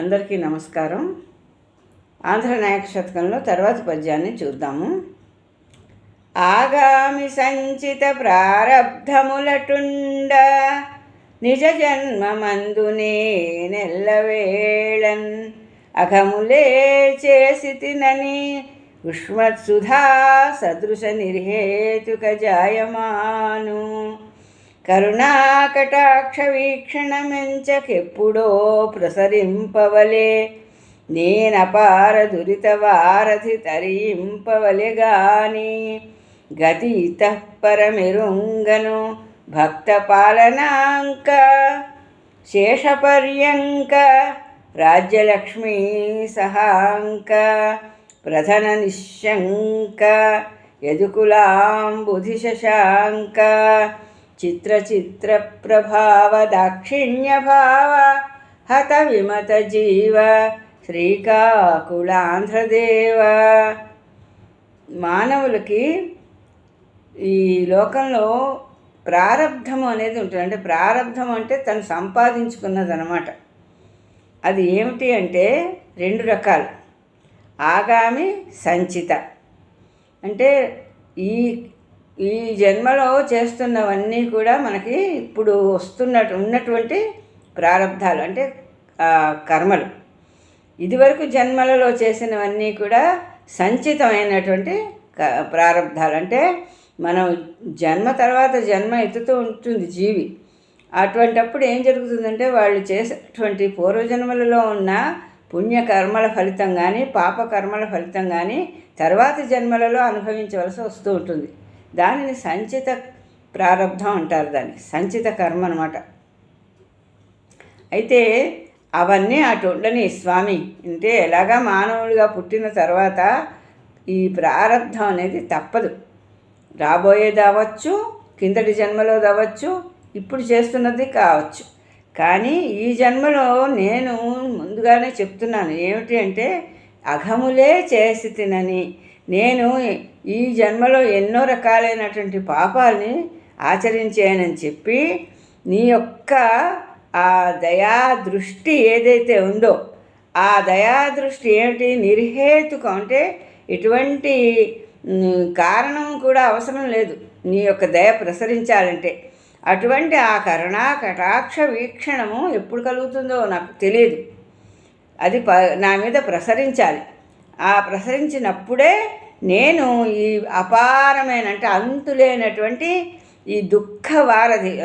అందరికీ నమస్కారం. ఆంధ్ర నాయక శతకంలో తర్వాతి పద్యాన్ని చూద్దాము. ఆగామి సంచిత ప్రారబ్ధములటుండ నిజ జన్మమందునే నెల్లవేళన్ అఘములే చేసి తినని ఉష్మత్సుధా సదృశ నిర్హేతుక జాయమాను. కరుణాకటాక్ష వీక్షణమెంచకెప్పుడో ప్రసరింపవలే. నేనపార దురిత వారధి తరింపవలె గాని గతి పరమిరుంగను భక్త పాలనాంక శేషపర్యంక. రాజ్యలక్ష్మీ సహాంక. ప్రధన నిశంక యదుకులాంబుధి శశాంక చిత్రచిత్ర ప్రభావ దాక్షిణ్యభావ హత విమత జీవ శ్రీకాకుళాంధ్రదేవ. మానవులకి ఈ లోకంలో ప్రారంధము అనేది ఉంటుంది. అంటే ప్రారంధం అంటే తను సంపాదించుకున్నది అనమాట అది ఏమిటి అంటే రెండు రకాలు. ఆగామి సంచిత. అంటే ఈ ఈ జన్మలో చేస్తున్నవన్నీ కూడా మనకి ఇప్పుడు వస్తున్నట్టు ఉన్నటువంటి ప్రారంధాలు అంటే కర్మలు. ఇదివరకు జన్మలలో చేసినవన్నీ కూడా సంచితమైనటువంటి ప్రారంధాలు అంటే మనం జన్మ తర్వాత జన్మ ఎత్తుతూ ఉంటుంది జీవి. అటువంటప్పుడు ఏం జరుగుతుందంటే వాళ్ళు చేసేటువంటి పూర్వజన్మలలో ఉన్న పుణ్యకర్మల ఫలితం కానీ పాపకర్మల ఫలితం కానీ తర్వాత జన్మలలో అనుభవించవలసి వస్తూ ఉంటుంది. దానిని సంచిత ప్రారంధం అంటారు దాన్ని. సంచిత కర్మ అనమాట అయితే అవన్నీ అటు ఉండని స్వామి అంటే ఎలాగా మానవుడిగా పుట్టిన తర్వాత ఈ ప్రారంధం అనేది తప్పదు. రాబోయేది అవ్వచ్చు కిందటి జన్మలో అవ్వచ్చు ఇప్పుడు చేస్తున్నది కావచ్చు. కానీ ఈ జన్మలో నేను ముందుగానే చెప్తున్నాను. ఏమిటి అంటే అఘములే చేసి తినని నేను ఈ జన్మలో ఎన్నో రకాలైనటువంటి పాపాలని ఆచరించానని చెప్పి నీ యొక్క ఆ దయా దృష్టి ఏదైతే ఉందో ఆ దయా దృష్టి ఏమిటి? నిర్హేతుకం అంటే ఎటువంటి కారణం కూడా అవసరం లేదు. నీ యొక్క దయ ప్రసరించాలంటే. అటువంటి ఆ కరుణా కటాక్ష వీక్షణము ఎప్పుడు కలుగుతుందో నాకు తెలియదు అది ప నా మీద ప్రసరించాలి. ఆ ప్రసరించినప్పుడే నేను ఈ అపారమైన అంటే అంతులేనటువంటి ఈ దుఃఖ వారధి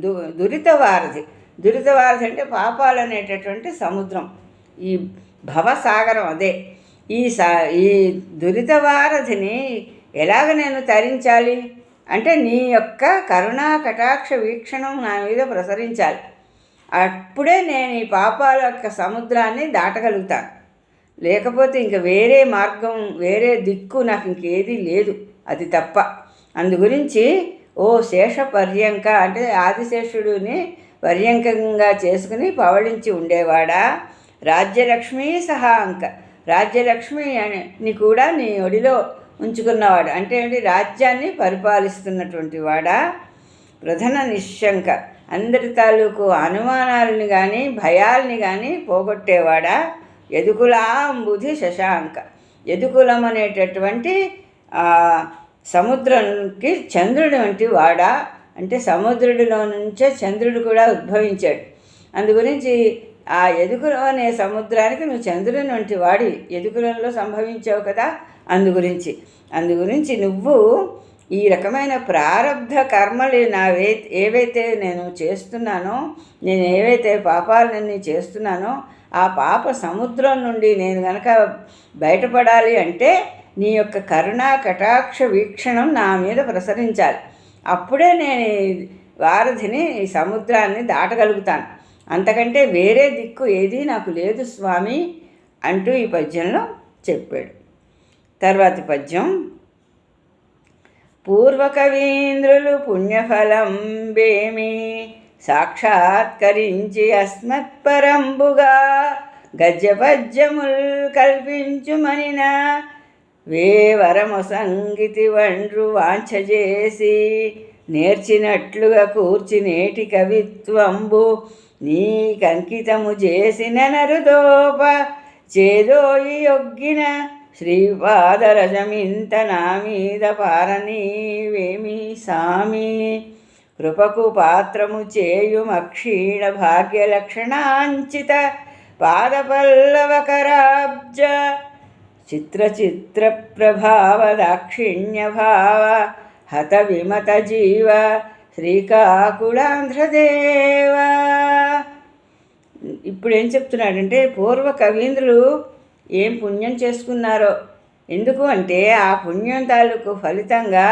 దు దురిత వారధి దురిత వారధి అంటే పాపాలు అనేటటువంటి సముద్రం. ఈ భవసాగరం అదే. ఈ సా ఈ దురిత వారధిని ఎలాగ నేను తరించాలి? అంటే నీ యొక్క కరుణా కటాక్ష వీక్షణం నా మీద ప్రసరించాలి. అప్పుడే నేను ఈ పాపాల యొక్క సముద్రాన్ని దాటగలుగుతాను. లేకపోతే ఇంక వేరే మార్గం వేరే దిక్కు నాకు ఇంకేదీ లేదు. అది తప్ప. అందు గురించి ఓ శేష పర్యంక అంటే ఆదిశేషుడిని పర్యంకంగా చేసుకుని పవళించి ఉండేవాడా? రాజ్యలక్ష్మి సహా అంక. రాజ్యలక్ష్మి అని కూడా నీ ఒడిలో ఉంచుకున్నవాడు. అంటే ఏంటి? రాజ్యాన్ని పరిపాలిస్తున్నటువంటి వాడా? ప్రధాన నిశంక అందరి తాలూకు అనుమానాలని కానీ భయాల్ని కానీ పోగొట్టేవాడా? యదుకులాంబుధి శశాంక. యదుకులం అనేటటువంటి సముద్రంకి చంద్రుడి వంటి వాడా. అంటే సముద్రుడిలో నుంచే చంద్రుడు కూడా ఉద్భవించాడు. అందుగురించి ఆ ఎదుకులం అనే సముద్రానికి నువ్వు చంద్రుని వంటి వాడి. ఎదుకులంలో సంభవించావు కదా అందు గురించి నువ్వు ఈ రకమైన ప్రారంధ కర్మలు నావే ఏవైతే నేను చేస్తున్నానో నేను ఏవైతే పాపాలన్నీ చేస్తున్నానో ఆ పాప సముద్రం నుండి నేను కనుక బయటపడాలి అంటే నీ యొక్క కరుణా కటాక్ష వీక్షణం నా మీద ప్రసరించాలి. అప్పుడే నేను వారధిని ఈ సముద్రాన్ని దాటగలుగుతాను. అంతకంటే వేరే దిక్కు ఏదీ నాకు లేదు స్వామి అంటూ ఈ పద్యంలో చెప్పాడు. తర్వాతి పద్యం పూర్వకవీంద్రులు పుణ్యఫలం బేమి సాక్షాత్కరించి అస్మత్పరంబుగా గజ్జపద్యముల్ కల్పించుమనిన వేవరము సంగీతి వండ్రు వాంఛజేసి నేర్చినట్లుగా కూర్చి నేటి కవిత్వంబు నీకంకితము చేసిన నరుదోప చేదోయి యొగ్గిన శ్రీపాదరజమింత నా మీద పారనీవేమి సామి. కృపకు పాత్రము చేయుమక్షీణ భాగ్యలక్షణాంచిత పాదపల్లవకరాబ్జ చిత్రచిత్ర ప్రభావ దాక్షిణ్యభావ హత విమత జీవ శ్రీకాకుళాంధ్రదేవ. ఇప్పుడు ఏం చెప్తున్నాడంటే పూర్వ కవీంద్రులు ఏం పుణ్యం చేసుకున్నారో? ఎందుకు అంటే ఆ పుణ్యం తాలూకు ఫలితంగా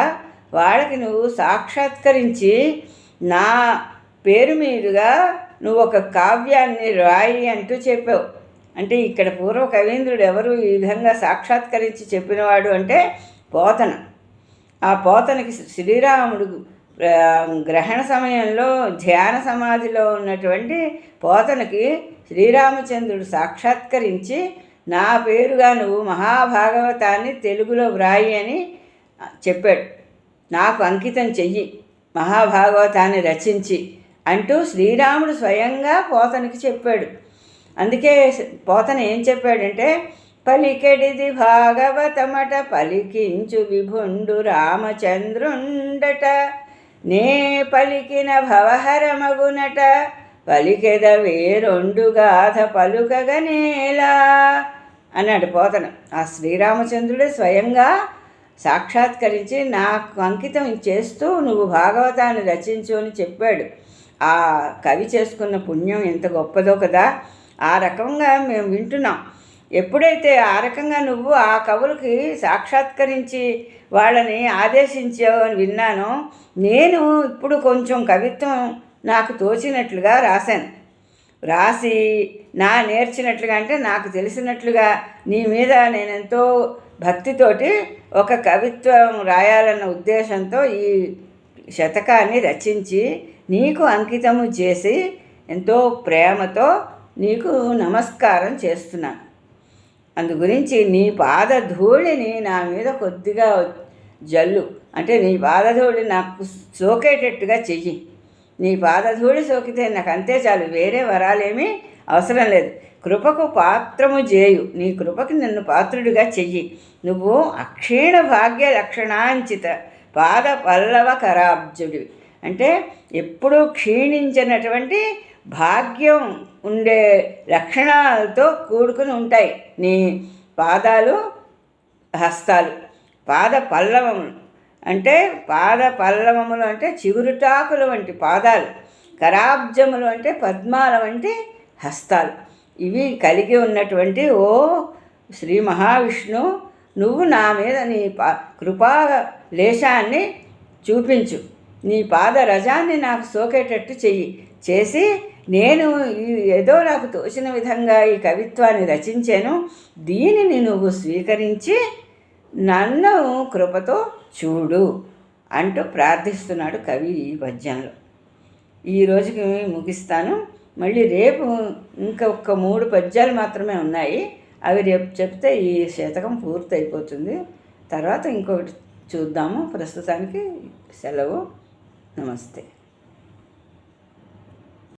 వాళ్ళకి నువ్వు సాక్షాత్కరించి నా పేరు మీదుగా నువ్వు ఒక కావ్యాన్ని రాయి అంటూ చెప్పావు. అంటే ఇక్కడ పూర్వ కవీంద్రుడు ఎవరు ఈ విధంగా సాక్షాత్కరించి చెప్పినవాడు అంటే పోతన. ఆ పోతనకి శ్రీరాముడు గ్రహణ సమయంలో ధ్యాన సమాధిలో ఉన్నటువంటి పోతనకి శ్రీరామచంద్రుడు సాక్షాత్కరించి నా పేరుగా నువ్వు మహాభాగవతాన్ని తెలుగులో వ్రాయి అని చెప్పాడు. నాకు అంకితం చెయ్యి. మహాభాగవతాన్ని రచించి అంటూ శ్రీరాముడు స్వయంగా పోతనికి చెప్పాడు. అందుకే పోతన ఏం చెప్పాడంటే పలికెడిది భాగవతమట పలికించు విభుండు రామచంద్రుండట. నే పలికిన భవహరమగునట పలికెద వేరొండు గాథ పలుకగనేలా అన్నాడు పోతన. ఆ శ్రీరామచంద్రుడే స్వయంగా సాక్షాత్కరించి నాకు అంకితం చేస్తూ నువ్వు భాగవతాన్ని రచించు అని చెప్పాడు. ఆ కవి చేసుకున్న పుణ్యం ఎంత గొప్పదో కదా. ఆ రకంగా మేము వింటున్నాం. ఎప్పుడైతే ఆ రకంగా నువ్వు ఆ కవులకి సాక్షాత్కరించి వాళ్ళని ఆదేశించావు అని విన్నానో నేను ఇప్పుడు కొంచెం కవిత్వం నాకు తోచినట్లుగా రాశాను. రాసి నా నేర్చినట్లుగా అంటే నాకు తెలిసినట్లుగా నీ మీద నేను ఎంతో భక్తితోటి ఒక కవిత్వం రాయాలన్న ఉద్దేశంతో ఈ శతకాన్ని రచించి నీకు అంకితము చేసి ఎంతో ప్రేమతో నీకు నమస్కారం చేస్తున్నాను అందు గురించి నీ పాదధూళిని నా మీద కొద్దిగా జల్లు. అంటే నీ పాదధూళి నాకు సోకేటట్టుగా చెయ్యి. నీ పాదధూళి సోకితే నాకు అంతే చాలు. వేరే వరాలేమీ అవసరం లేదు. కృపకు పాత్రము చేయు నీ కృపకి నన్ను పాత్రుడిగా చెయ్యి. నువ్వు అక్షీణ భాగ్య లక్షణాంచిత పాద పల్లవ కరాబ్జుడివి అంటే ఎప్పుడూ క్షీణించినటువంటి భాగ్యం ఉండే లక్షణాలతో కూడుకుని ఉంటాయి. నీ పాదాలు హస్తాలు. పాద పల్లవములు. అంటే పాద పల్లవములు అంటే చిగురుటాకులు వంటి పాదాలు. కరాబ్జములు అంటే పద్మాల వంటి హస్తాలు. ఇవి కలిగి ఉన్నటువంటి ఓ శ్రీ మహావిష్ణు నువ్వు నా మీద నీ పా కృపా లేశాన్ని చూపించు. నీ పాద రజాన్ని నాకు సోకేటట్టు చెయ్యి. చేసి నేను ఈ ఏదో నాకు తోచిన విధంగా ఈ కవిత్వాన్ని రచించాను. దీనిని నువ్వు స్వీకరించి నన్ను కృపతో చూడు అంటూ ప్రార్థిస్తున్నాడు కవి ఈ పద్యంలో ఈ రోజుకి ముగిస్తాను. మళ్ళీ రేపు ఇంకొక మూడు పద్యాలు మాత్రమే ఉన్నాయి. అవి రేపు చెప్తే ఈ శతకం పూర్తి అయిపోతుంది తర్వాత ఇంకొకటి చూద్దాము. ప్రస్తుతానికి సెలవు. నమస్తే.